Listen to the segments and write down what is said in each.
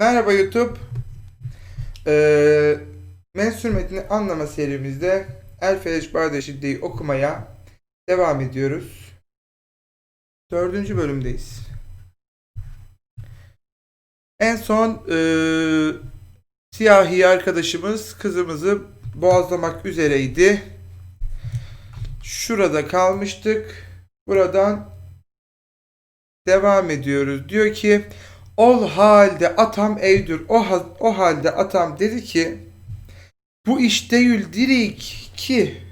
Merhaba YouTube. Ee, Mensur metni anlama serimizde El Felec Barda Şidde'yi okumaya devam ediyoruz. Dördüncü bölümdeyiz. En son ee, siyahi arkadaşımız kızımızı boğazlamak üzereydi. Şurada kalmıştık. Buradan devam ediyoruz. Diyor ki Ol halde atam evdür. O, o halde atam dedi ki bu iş değil dirik ki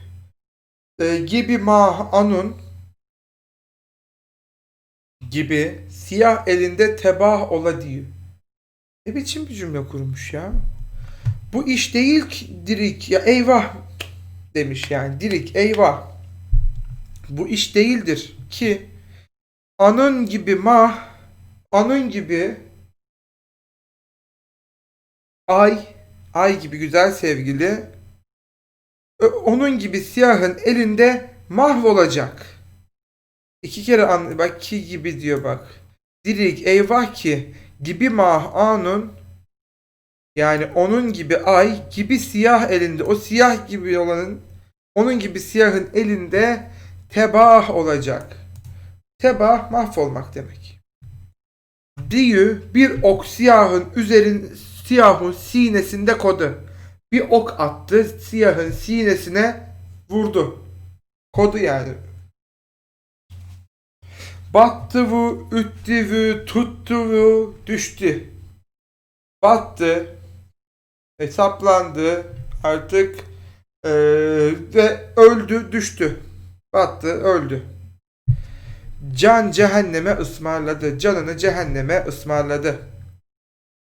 e, gibi ma anun gibi siyah elinde tebah ola diyor. Ne biçim bir cümle kurmuş ya. Bu iş değil ki dirik ya eyvah demiş yani dirik eyvah. Bu iş değildir ki anın gibi mah Anın gibi ay, ay gibi güzel sevgili onun gibi siyahın elinde mahvolacak. İki kere an bak ki gibi diyor bak. Dirik eyvah ki gibi mah anun yani onun gibi ay gibi siyah elinde o siyah gibi olanın onun gibi siyahın elinde tebah olacak. Tebah mahvolmak demek. Diyü bir ok siyahın üzerin siyahın sinesinde kodu. Bir ok attı siyahın sinesine vurdu. Kodu yani. Battı vu, üttü vu, tuttu vu, düştü. Battı, hesaplandı artık eee, ve öldü, düştü. Battı, öldü. Can cehenneme ısmarladı. Canını cehenneme ısmarladı.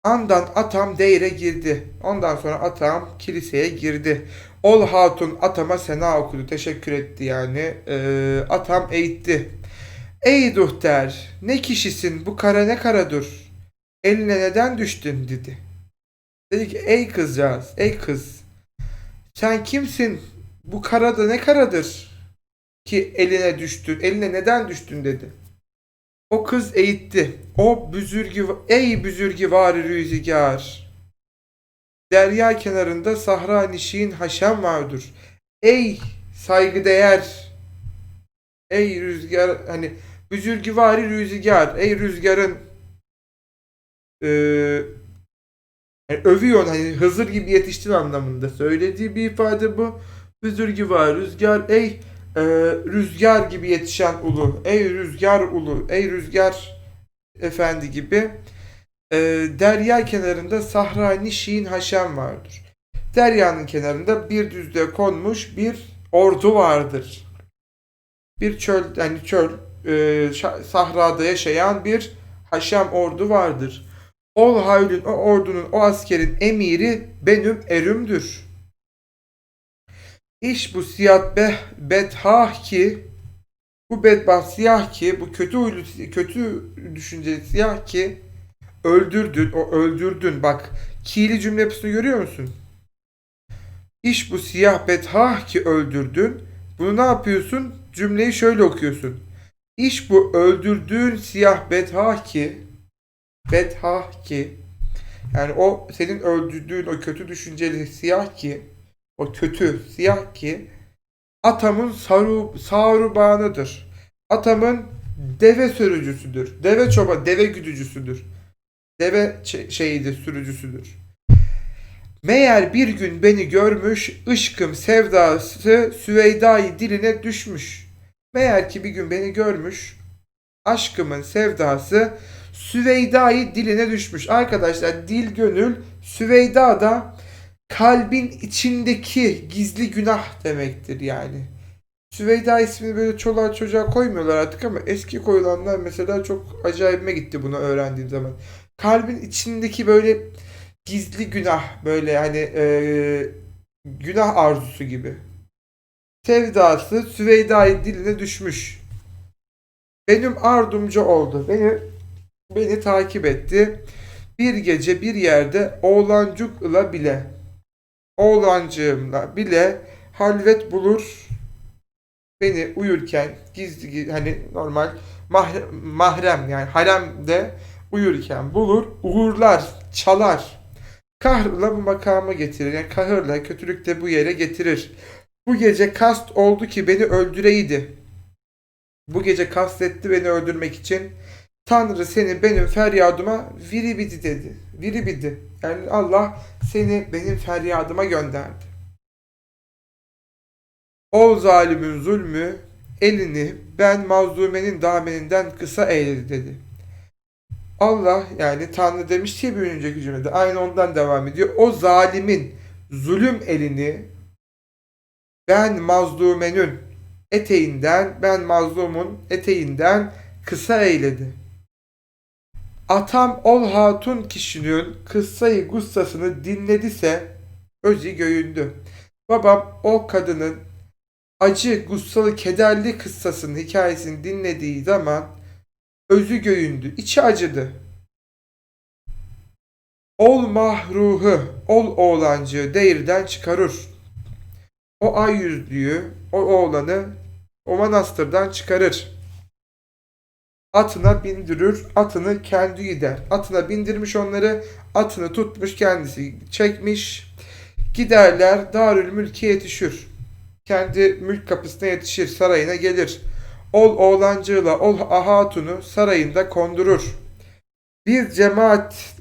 Andan atam deyre girdi. Ondan sonra atam kiliseye girdi. Ol hatun atama sena okudu. Teşekkür etti yani. Ee, atam eğitti. Ey duhter ne kişisin bu kara ne karadır. Eline neden düştün dedi. Dedi ki ey kızcağız ey kız. Sen kimsin bu karada ne karadır ki eline düştün. Eline neden düştün dedi. O kız eğitti. O büzürgü, ey büzürgü var rüzgar. Derya kenarında sahra nişin haşem vardır. Ey saygıdeğer. Ey rüzgar hani büzürgü vari rüzgar. Ey rüzgarın eee yani övüyor hani Hızır gibi yetiştin anlamında söylediği bir ifade bu. Büzürgü var rüzgar ey e, rüzgar gibi yetişen ulu, ey rüzgar ulu, ey rüzgar efendi gibi e, derya kenarında sahra nişin haşem vardır. Deryanın kenarında bir düzlüğe konmuş bir ordu vardır. Bir çöl, yani çöl, e, sahrada yaşayan bir haşem ordu vardır. Ol haylün o ordunun, o askerin emiri benim erümdür. İş bu siyah be, bedhah ki bu bedbaht siyah ki bu kötü huylu kötü düşünceli siyah ki öldürdün o öldürdün bak ki'li cümle yapısını görüyor musun? İş bu siyah bedhah ki öldürdün. Bunu ne yapıyorsun? Cümleyi şöyle okuyorsun. İş bu öldürdüğün siyah bedhah ki bedhah ki yani o senin öldürdüğün o kötü düşünceli siyah ki o kötü siyah ki atamın saru, sarubanıdır. Atamın deve sürücüsüdür. Deve çoba, deve güdücüsüdür. Deve şeyidir, sürücüsüdür. Meğer bir gün beni görmüş, ışkım sevdası Süveyda'yı diline düşmüş. Meğer ki bir gün beni görmüş, aşkımın sevdası Süveyda'yı diline düşmüş. Arkadaşlar dil gönül Süveyda da kalbin içindeki gizli günah demektir yani. Süveyda ismini böyle çoluğa çocuğa koymuyorlar artık ama eski koyulanlar mesela çok acayibime gitti bunu öğrendiğim zaman. Kalbin içindeki böyle gizli günah böyle hani eee, günah arzusu gibi. Sevdası Süveyda'yı diline düşmüş. Benim ardımcı oldu. Beni beni takip etti. Bir gece bir yerde oğlancukla bile oğlancığımla bile halvet bulur beni uyurken gizli gizli hani normal mahrem, yani haremde uyurken bulur, uğurlar, çalar. Kahrla bu makama getirir. Yani kahırla, kötülük de bu yere getirir. Bu gece kast oldu ki beni öldüreydi. Bu gece kastetti beni öldürmek için. Tanrı seni benim feryadıma viribidi dedi. Viribidi. Yani Allah seni benim feryadıma gönderdi. Ol zalimin zulmü elini ben mazlumenin dameninden kısa eyledi dedi. Allah yani Tanrı demiş ki bir önceki cümlede aynı ondan devam ediyor. O zalimin zulüm elini ben mazlumenin eteğinden ben mazlumun eteğinden kısa eyledi. Atam ol hatun kişinin kıssayı gussasını dinledise özü göğündü. Babam o kadının acı, gussalı, kederli kıssasının hikayesini dinlediği zaman özü göğündü, içi acıdı. Ol mahruhu, ol oğlancı değirden çıkarır. O ay yüzlüyü, o oğlanı o manastırdan çıkarır. Atına bindirir, atını kendi gider. Atına bindirmiş onları, atını tutmuş kendisi çekmiş. Giderler Darül Mülk'e yetişir. Kendi mülk kapısına yetişir, sarayına gelir. Ol oğlancığıyla ol ahatunu sarayında kondurur. Bir cemaat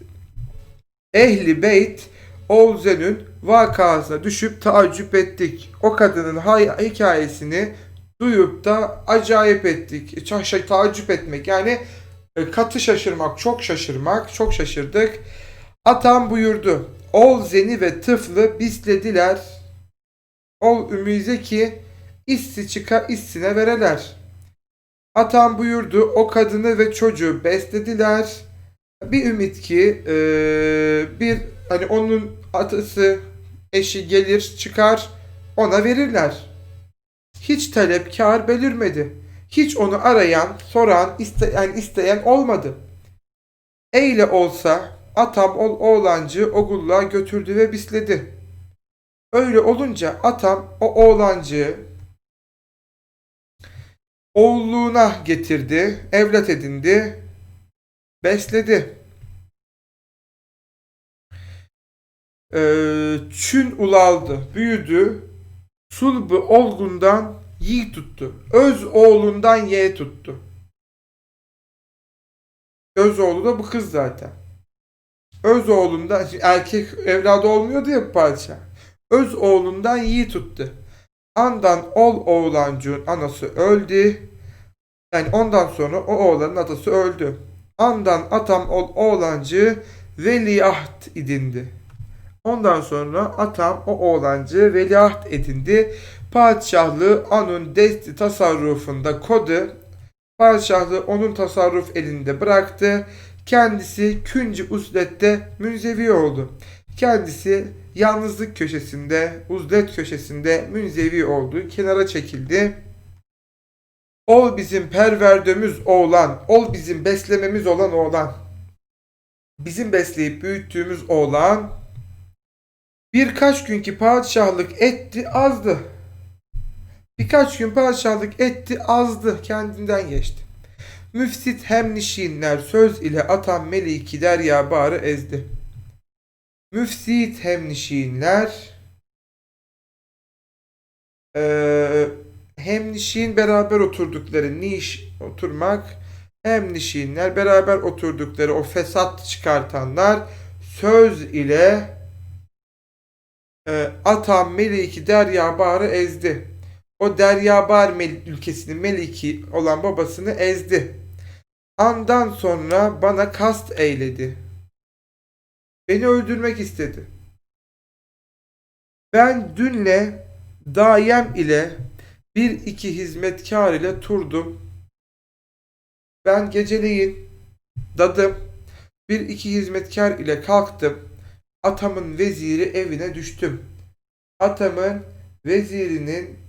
ehli beyt Oğuz'un vakasına düşüp taaccüp ettik. O kadının hikayesini duyup da acayip ettik. Ça- taaccüp etmek yani e, katı şaşırmak, çok şaşırmak, çok şaşırdık. Atam buyurdu. Ol zeni ve tıflı bislediler. Ol ümize ki issi çıka issine vereler. Atam buyurdu o kadını ve çocuğu beslediler. Bir ümit ki e, bir hani onun atası eşi gelir çıkar ona verirler. Hiç talepkar belirmedi. Hiç onu arayan, soran, isteyen, isteyen olmadı. Eyle olsa atam ol oğlancı ogulluğa götürdü ve bisledi. Öyle olunca atam o oğlancığı oğulluğuna getirdi, evlat edindi, besledi. Ee, çün ulaldı, büyüdü, sulbu olgundan yiğit tuttu, öz oğlundan ye tuttu. Öz oğlu da bu kız zaten. Öz oğlundan, erkek evladı olmuyordu ya bu padişah. Öz oğlundan yiğit tuttu. Andan ol oğlancığın anası öldü. Yani ondan sonra o oğlanın atası öldü. Andan atam ol oğlancı veliaht edindi. Ondan sonra atam o oğlancı veliaht edindi. Padişahlığı onun desti tasarrufunda kodu. Padişahlığı onun tasarruf elinde bıraktı. Kendisi künci uslette münzevi oldu. Kendisi yalnızlık köşesinde, uzlet köşesinde münzevi oldu. Kenara çekildi. Ol bizim perverdömüz oğlan, ol bizim beslememiz olan oğlan. Bizim besleyip büyüttüğümüz oğlan birkaç gün ki padişahlık etti azdı. Birkaç gün padişahlık etti azdı kendinden geçti. Müfsit hem nişinler söz ile atan meliki derya bağrı ezdi. Müfsit hem nişinler eee hem nişin beraber oturdukları niş oturmak hem nişinler beraber oturdukları o fesat çıkartanlar söz ile e, atan meliki derya bağrı ezdi. O deryabar ülkesinin meliki olan babasını ezdi. Andan sonra bana kast eyledi. Beni öldürmek istedi. Ben dünle dayem ile bir iki hizmetkar ile turdum. Ben geceleyin dadım. Bir iki hizmetkar ile kalktım. Atamın veziri evine düştüm. Atamın vezirinin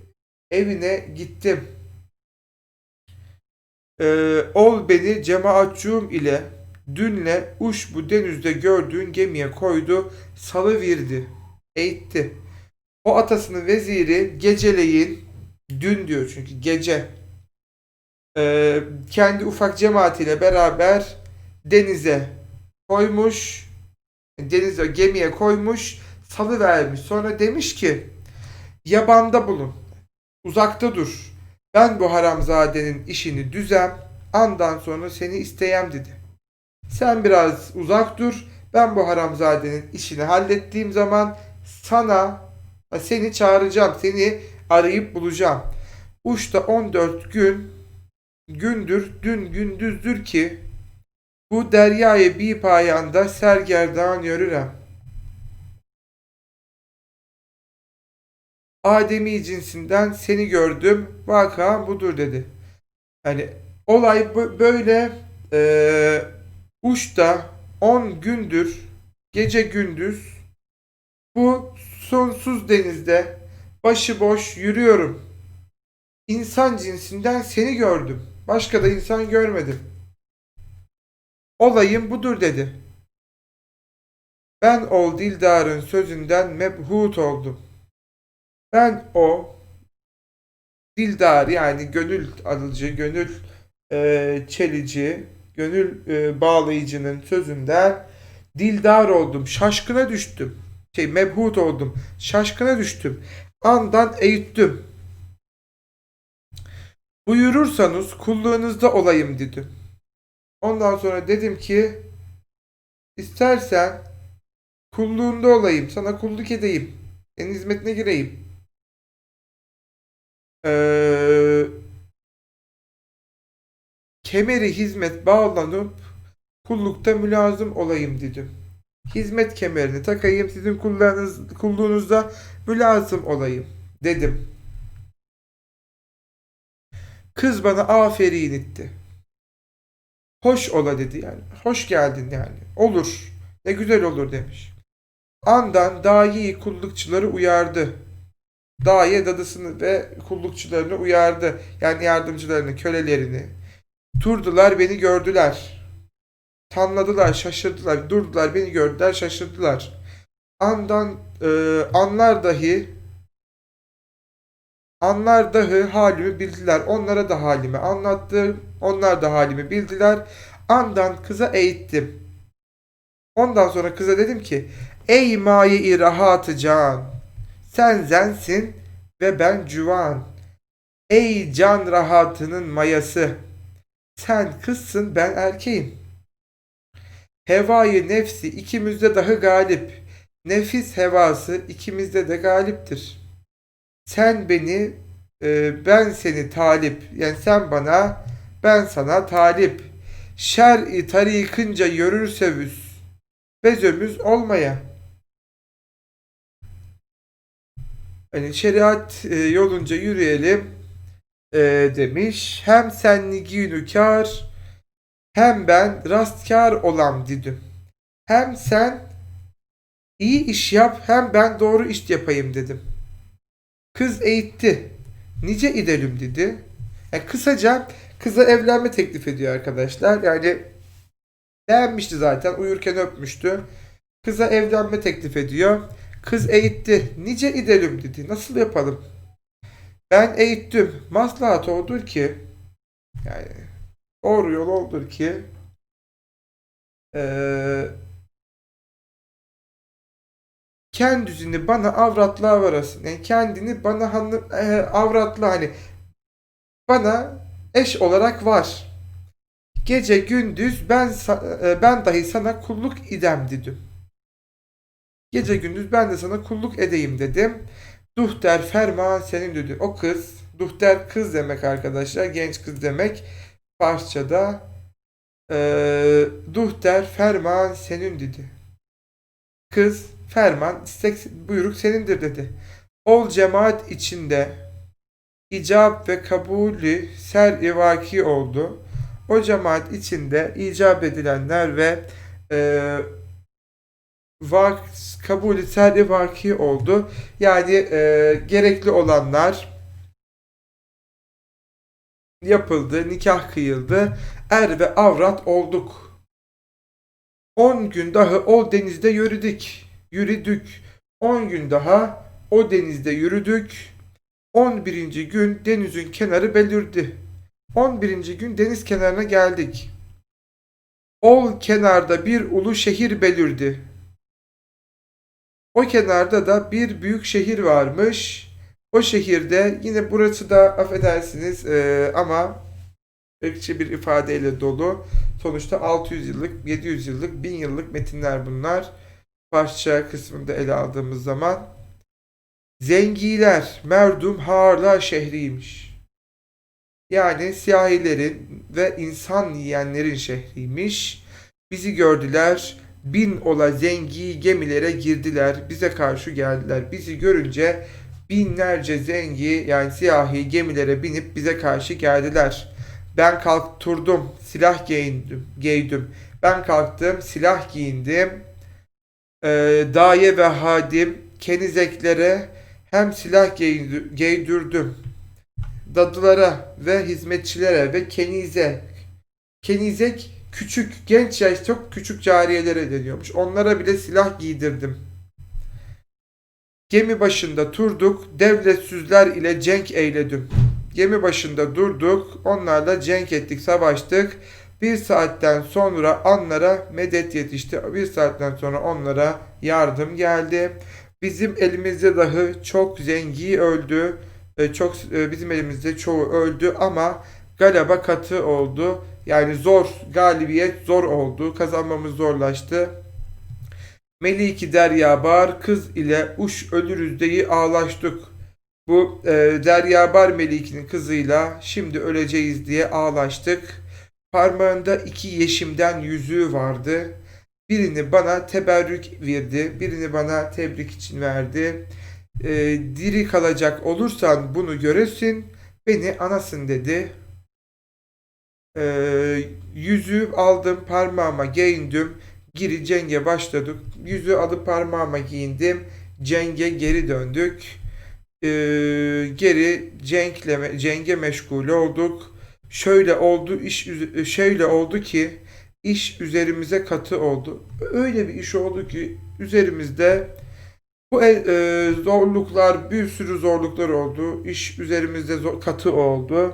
evine gittim. Ee, ol beni cemaatçuğum ile dünle uş bu denizde gördüğün gemiye koydu, salıverdi, eğitti. O atasının veziri geceleyin Dün diyor çünkü gece. Ee, kendi ufak cemaatiyle beraber denize koymuş. Denize gemiye koymuş. Salı vermiş. Sonra demiş ki yabanda bulun. Uzakta dur. Ben bu haramzadenin işini düzem. Andan sonra seni isteyem dedi. Sen biraz uzak dur. Ben bu haramzadenin işini hallettiğim zaman sana seni çağıracağım. Seni arayıp bulacağım. Uçta 14 gün gündür, dün gündüzdür ki bu deryayı bir payanda sergerdan yürürem. Ademi cinsinden seni gördüm, vaka budur dedi. Hani olay böyle eee uçta 10 gündür, gece gündüz bu sonsuz denizde başıboş yürüyorum. İnsan cinsinden seni gördüm. Başka da insan görmedim. Olayım budur dedi. Ben ol Dildar'ın sözünden mebhut oldum. Ben o Dildar yani gönül alıcı, gönül e, çelici, gönül e, bağlayıcının sözünden dildar oldum. Şaşkına düştüm. Şey mebhut oldum. Şaşkına düştüm. Andan eğittim. Buyurursanız kulluğunuzda olayım dedim. Ondan sonra dedim ki istersen kulluğunda olayım, sana kulluk edeyim, senin hizmetine gireyim. Ee, kemeri hizmet bağlanıp kullukta mülazım olayım dedim. Hizmet kemerini takayım, sizin kullarınız, kulluğunuzda mülazım olayım dedim. Kız bana aferin etti. Hoş ola dedi yani. Hoş geldin yani. Olur. Ne güzel olur demiş. Andan dahi kullukçuları uyardı. Dahi dadısını ve kullukçularını uyardı. Yani yardımcılarını, kölelerini. Durdular beni gördüler. Tanladılar, şaşırdılar. Durdular beni gördüler, şaşırdılar. Andan e, anlar dahi Anlar dahi halimi bildiler. Onlara da halimi anlattım. Onlar da halimi bildiler. Andan kıza eğittim. Ondan sonra kıza dedim ki Ey mayi rahatı can Sen zensin ve ben cüvan. Ey can rahatının mayası. Sen kızsın ben erkeğim. Hevayı nefsi ikimizde dahi galip. Nefis hevası ikimizde de galiptir. Sen beni e, ben seni talip. Yani sen bana ben sana talip. Şer-i tarikınca yürürsevüz bezömüz olmaya hani şeriat e, yolunca yürüyelim e, demiş hem senligi nükar hem ben rastkar olam dedim hem sen iyi iş yap hem ben doğru iş yapayım dedim Kız eğitti. Nice idelim dedi. Yani kısaca kıza evlenme teklif ediyor arkadaşlar. Yani beğenmişti zaten. Uyurken öpmüştü. Kıza evlenme teklif ediyor. Kız eğitti. Nice idelim dedi. Nasıl yapalım? Ben eğittim. Maslahat odur ki yani doğru yol odur ki eee kendisini bana avratlığa varasın. Yani kendini bana hanım, e, avratlı hani bana eş olarak var. Gece gündüz ben ben dahi sana kulluk idem dedim. Gece gündüz ben de sana kulluk edeyim dedim. Duhter ferman senin dedi. O kız, duhter kız demek arkadaşlar. Genç kız demek. Farsçada e, duhter ferman senin dedi. Kız ferman, istek, buyruk senindir dedi. Ol cemaat içinde icap ve kabulü ser vaki oldu. O cemaat içinde icap edilenler ve e, vak, kabulü ser vaki oldu. Yani e, gerekli olanlar yapıldı, nikah kıyıldı. Er ve avrat olduk. 10 gün daha o denizde yürüdük. Yürüdük. 10 gün daha o denizde yürüdük. 11. gün denizin kenarı belirdi. 11. gün deniz kenarına geldik. Ol kenarda bir ulu şehir belirdi. O kenarda da bir büyük şehir varmış. O şehirde yine burası da affedersiniz eee, ama ırkçı bir ifadeyle dolu. Sonuçta 600 yıllık, 700 yıllık, 1000 yıllık metinler bunlar. Parça kısmında ele aldığımız zaman. Zengiler merdum harla şehriymiş. Yani siyahilerin ve insan yiyenlerin şehriymiş. Bizi gördüler, bin ola zengi gemilere girdiler, bize karşı geldiler. Bizi görünce binlerce zengi yani siyahi gemilere binip bize karşı geldiler. Ben kalktırdım, silah giyindim, giydim. Ben kalktım, silah giyindim. Ee, daye ve hadim kenizeklere hem silah giydi- giydirdim. Dadılara ve hizmetçilere ve kenize. Kenizek küçük, genç yaş çok küçük cariyelere deniyormuş. Onlara bile silah giydirdim. Gemi başında durduk, devletsüzler ile cenk eyledim. Gemi başında durduk, onlarla cenk ettik, savaştık. Bir saatten sonra onlara medet yetişti. Bir saatten sonra onlara yardım geldi. Bizim elimizde dahi çok zengi öldü. E, Çok e, bizim elimizde çoğu öldü ama galaba katı oldu. Yani zor, galibiyet zor oldu. Kazanmamız zorlaştı. Meliki Deryabar kız ile uş ölürüz diye ağlaştık. Bu e, Deryabar Melik'in kızıyla şimdi öleceğiz diye ağlaştık. Parmağında iki yeşimden yüzüğü vardı. Birini bana teberrük verdi, birini bana tebrik için verdi. E, diri kalacak olursan bunu göresin, beni anasın dedi. E, yüzüğü aldım, parmağıma giyindim. Giri cenge başladık. Yüzüğü alıp parmağıma giyindim. Cenge geri döndük. Ee, geri cenkle cenge meşgul olduk. Şöyle oldu iş şöyle oldu ki iş üzerimize katı oldu. Öyle bir iş oldu ki üzerimizde bu e, e, zorluklar bir sürü zorluklar oldu. İş üzerimizde zor- katı oldu.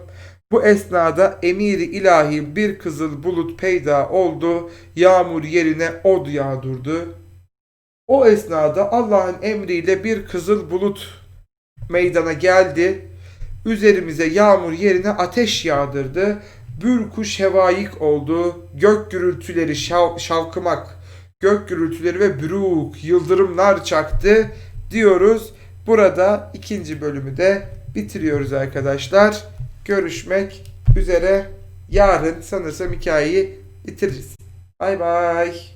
Bu esnada emiri ilahi bir kızıl bulut peyda oldu. Yağmur yerine od yağdırdı. O esnada Allah'ın emriyle bir kızıl bulut meydana geldi. Üzerimize yağmur yerine ateş yağdırdı. Bürkuş hevayik oldu. Gök gürültüleri şav- şavkımak, gök gürültüleri ve büruk yıldırımlar çaktı diyoruz. Burada ikinci bölümü de bitiriyoruz arkadaşlar. Görüşmek üzere. Yarın sanırsam hikayeyi bitiririz. Bay bay.